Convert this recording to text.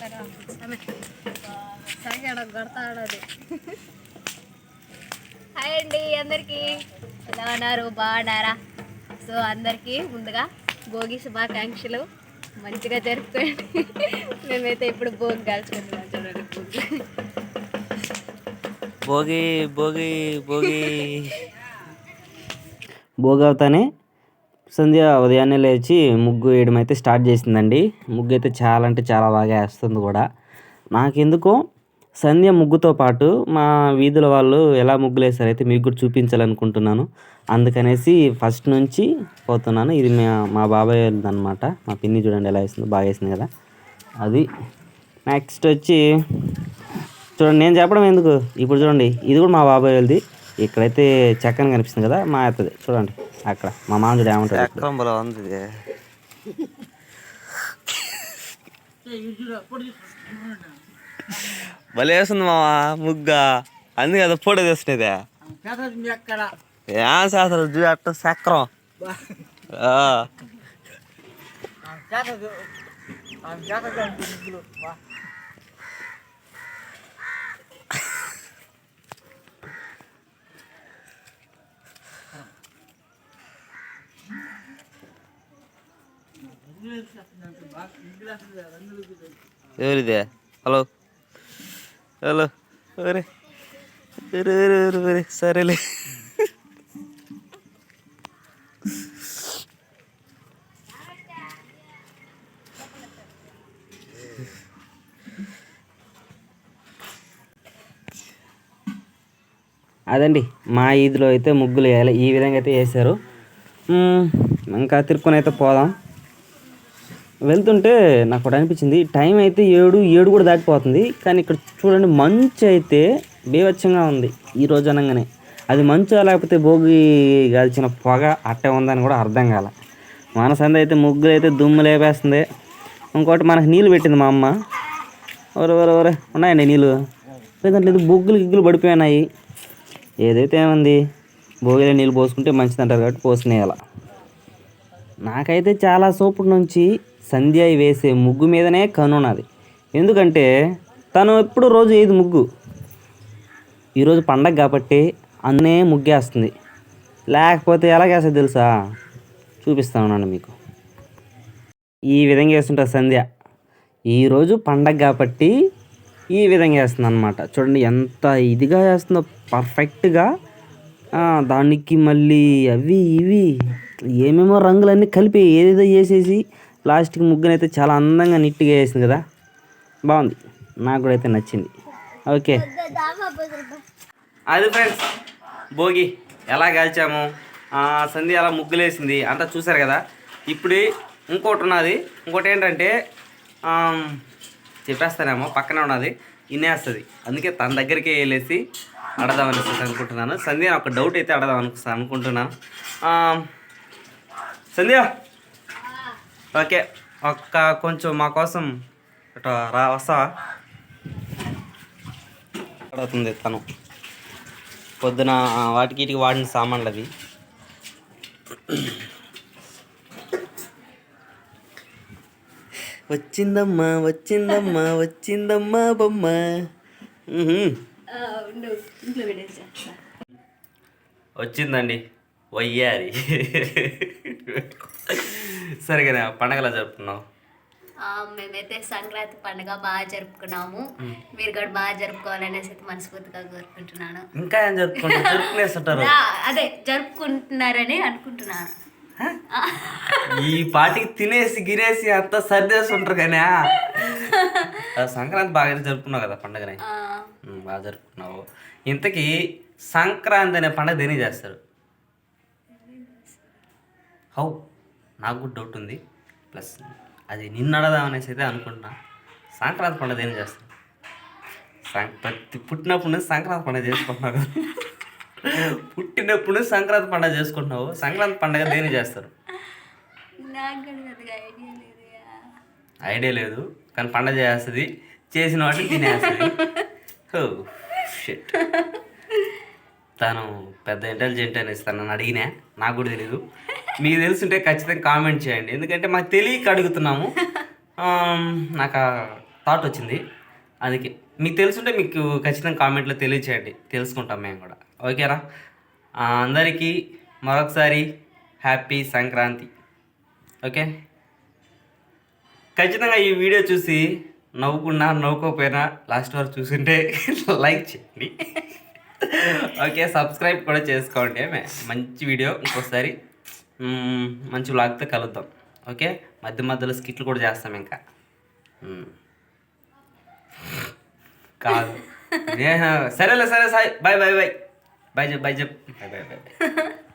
Hi అండి అందరికీ. ఎలా ఉన్నారు? బాగున్నారా? సో అందరికీ ముందుగా భోగి శుభాకాంక్షలు. మంచిగా జరుపుకోండి. మేమైతే ఇప్పుడు భోగి కాల్చుకుంటున్నాం చూడండి భోగి. భోగి భోగి భోగి. భోగి అవుతానే? సంధ్య ఉదయాన్నే లేచి ముగ్గు వేయడం అయితే స్టార్ట్ చేసిందండి. ముగ్గు అయితే చాలా అంటే చాలా బాగా వేస్తుంది కూడా. నాకెందుకో సంధ్య ముగ్గుతో పాటు మా వీధుల వాళ్ళు ఎలా ముగ్గులు వేసారైతే మీకు కూడా చూపించాలనుకుంటున్నాను. అందుకనేసి ఫస్ట్ నుంచి పోతున్నాను. ఇది మా మా బాబాయ్ అనమాట మా పిన్ని చూడండి ఎలా వేసిందో బాగా వేసింది కదా. అది నెక్స్ట్ వచ్చి చూడండి నేను చెప్పడం ఎందుకు? ఇప్పుడు చూడండి ఇది కూడా మా బాబాయ్ వాళ్ళది ఇక్కడైతే చక్కని కనిపిస్తుంది కదా మా అత్తది. చూడండి. అక్కడ మా మామ చూడు ఏమంటాడు ఇప్పుడు. చక్రం బలం ఉంది. భలే వేస్తుంది మావా ముగ్గ అంది కదా ఫోటో తెస్తున్నది ఏం శాస్త్రం చూ అట్ట చక్రం ఆ. ఎవరిదే? హలో. హలో. ఒరే ఒరే సరేలే. అదండి మా ఈద్లో అయితే ముగ్గులు వేయాలి. ఈ విధంగా అయితే వేశారు. ఇంకా తిరుక్కొని అయితే పోదాం. వెళ్తుంటే నాకు ఒకటి అనిపించింది. టైం అయితే ఏడు ఏడు కూడా దాటిపోతుంది. కానీ ఇక్కడ చూడండి మంచు అయితే బీభత్సంగా ఉంది ఈ రోజు అనగానే. అది మంచు లేకపోతే భోగి కాల్చిన పొగ అట్టే ఉందని కూడా అర్థం కాల. మనసంద అయితే ముగ్గులు అయితే దుమ్ము లేపేస్తుంది. ఇంకోటి మనకు నీళ్ళు పెట్టింది మా అమ్మ. ఎవరు ఎవరు ఎవరు ఉన్నాయండి నీళ్ళు? లేదంటే ఇది బొగ్గులు గిగ్గులు పడిపోయినాయి. ఏదైతే ఏముంది? భోగిలో నీళ్ళు పోసుకుంటే మంచిది అంటారు కాబట్టి అలా. నాకైతే చాలా సోపుడు నుంచి సంధ్య వేసే ముగ్గు మీదనే కనున్నది ఎందుకంటే తను ఎప్పుడు రోజు ఏది ముగ్గు? ఈరోజు పండగ కాబట్టి అన్నే ముగ్గేస్తుంది. లేకపోతే ఎలాగేస్తుంది తెలుసా? చూపిస్తాను ఉన్నాను మీకు. ఈ విధంగా వేస్తుంటుంది సంధ్య. ఈరోజు పండగ కాబట్టి ఈ విధంగా వేస్తుంది అనమాట చూడండి ఎంత ఇదిగా వేస్తుందో పర్ఫెక్ట్గా దానికి మళ్ళీ అవి ఇవి. ఏమేమో రంగులన్నీ కలిపి ఏదేదో చేసేసి ప్లాస్టిక్ ముగ్గునైతే చాలా అందంగా నీట్గా వేసింది కదా? బాగుంది. నాకు కూడా అయితే నచ్చింది. ఓకే. అది ఫ్రెండ్స్ భోగి ఎలా కాల్చాము? సంధి అలా ముగ్గులేసింది. అంతా చూసారు కదా? ఇప్పుడు ఇంకోటి ఉన్నది. ఇంకోటి ఏంటంటే చెప్పేస్తానేమో పక్కనే ఉన్నది. ఇనేస్తుంది అందుకే తన దగ్గరికి వెళ్ళేసి అడదామని అనుకుంటున్నాను. సంధ్య ఒక డౌట్ అయితే అడదాం అనుకుంటున్నాను. సంధ్య. ఓకే ఒక్క కొంచెం మా కోసం ఇట్లా రా అడుగుతుంది తను. పొద్దున వాటికి వీటికి వాడిన సామాన్లు అవి వచ్చిందమ్మా వచ్చిందమ్మా వచ్చిందమ్మా బొమ్మ. వచ్చిందండి. వయ్యారి. సరిగా పండగలా జరుపుకున్నావు? ఆ, మేమైతే సంక్రాంతి పండుగ బాగా జరుపుకున్నాము. మీరు కూడా బాగా జరుపుకోవాలనేసి మనస్ఫూర్తిగా కోరుకుంటున్నాను. ఇంకా ఏం జరుపుకుంటారు? అదే జరుపుకుంటున్నారని అనుకుంటున్నాను. ఈ పాటికి తినేసి గిరేసి అంతా సర్దేసి ఉంటారు కానీ సంక్రాంతి బాగా జరుపుకున్నావు కదా పండగని? బాగా జరుపుకున్నావు. ఇంతకీ సంక్రాంతి అనే పండగ దేని చేస్తారు? హౌ నాకు కూడా డౌట్ ఉంది. ప్లస్ అది నిన్ను అడదామనేసి అయితే అనుకుంటున్నా. సంక్రాంతి పండుగ చేస్తారు సం- ప్రతి పుట్టినప్పుడు నుంచి సంక్రాంతి పండుగ చేసుకుంటున్నావు పుట్టినప్పుడు నుంచి సంక్రాంతి పండుగ చేసుకుంటున్నావు. సంక్రాంతి పండుగ దేని చేస్తారు? ఐడియా లేదు ఐడియా లేదు. కానీ పండగ చేస్తుంది. చేసిన వాటిని తినేస్తుంది. ఓ షిట్ తను పెద్ద ఇంటెలిజెంట్ అనేసి తనని అడిగినా? నాకు కూడా తెలీదు. మీకు తెలుసుంటే ఖచ్చితంగా కామెంట్ చేయండి. ఎందుకంటే మాకు తెలియక అడుగుతున్నాము. నాకు ఆ థాట్ వచ్చింది. అందుకే మీకు తెలుసుంటే మీకు ఖచ్చితంగా కామెంట్లో తెలియచేయండి. తెలుసుకుంటాం మేము కూడా. ఓకేనా అందరికీ మరొకసారి హ్యాపీ సంక్రాంతి. ఓకే ఖచ్చితంగా ఈ వీడియో చూసి నవ్వుకున్నా నవ్వుకోకపోయినా లాస్ట్ వరకు చూసింటే లైక్ చేయండి. ఓకే సబ్స్క్రైబ్ కూడా చేసుకోండి. ఏమే మంచి వీడియో ఇంకోసారి. మంచి వ్లాగ్తో కలుద్దాం. ఓకే మధ్య మధ్యలో స్కిట్లు కూడా చేస్తాం ఇంకా. కాదు. సరేలే సరే Sai. Bye bye bye bye చెప్ బాయ్ చెప్ బాయ్ బాయ్ బాయ్